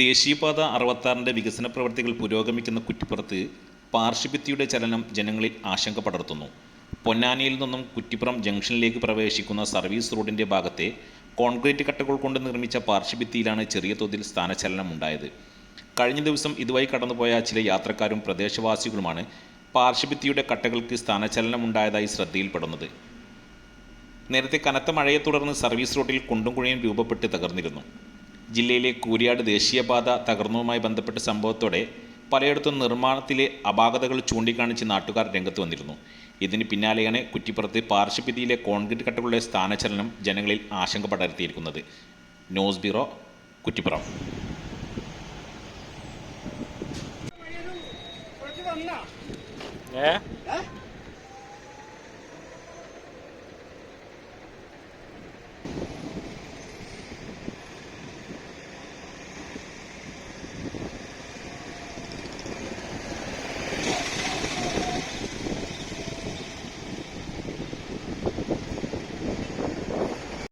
ദേശീയപാത അറുപത്താറിന്റെ വികസന പ്രവർത്തികൾ പുരോഗമിക്കുന്ന കുറ്റിപ്പുറത്ത് പാർശ്വഭിത്തിയുടെ ചലനം ജനങ്ങളിൽ ആശങ്ക പടർത്തുന്നു. പൊന്നാനിയിൽ നിന്നും കുറ്റിപ്പുറം ജംഗ്ഷനിലേക്ക് പ്രവേശിക്കുന്ന സർവീസ് റോഡിന്റെ ഭാഗത്തെ കോൺക്രീറ്റ് കട്ടകൾ കൊണ്ട് നിർമ്മിച്ച പാർശ്വഭിത്തിയിലാണ് ചെറിയ തോതിൽ സ്ഥാനചലനം ഉണ്ടായത്. കഴിഞ്ഞ ദിവസം ഇതുവഴി കടന്നുപോയ ചില യാത്രക്കാരും പ്രദേശവാസികളുമാണ് പാർശ്വഭിത്തിയുടെ കട്ടകൾക്ക് സ്ഥാനചലനം ഉണ്ടായതായി ശ്രദ്ധയിൽപ്പെടുന്നത്. നേരത്തെ കനത്ത മഴയെ തുടർന്ന് സർവീസ് റോഡിൽ കുണ്ടും കുഴിയും രൂപപ്പെട്ട് തകർന്നിരുന്നു. ജില്ലയിലെ കൂരിയാട് ദേശീയപാത തകർന്നതുമായി ബന്ധപ്പെട്ട സംഭവത്തോടെ പലയിടത്തും നിർമ്മാണത്തിലെ അപാകതകൾ ചൂണ്ടിക്കാണിച്ച് നാട്ടുകാർ രംഗത്ത് വന്നിരുന്നു. ഇതിന് പിന്നാലെയാണ് കുറ്റിപ്പുറത്ത് പാർശ്വഭിതിയിലെ കോൺക്രീറ്റ് കട്ടകളുടെ സ്ഥാനചലനം ജനങ്ങളിൽ ആശങ്ക പടർത്തിയിരിക്കുന്നത് ന്യൂസ് ബ്യൂറോ കുറ്റിപ്പുറം. ഏ?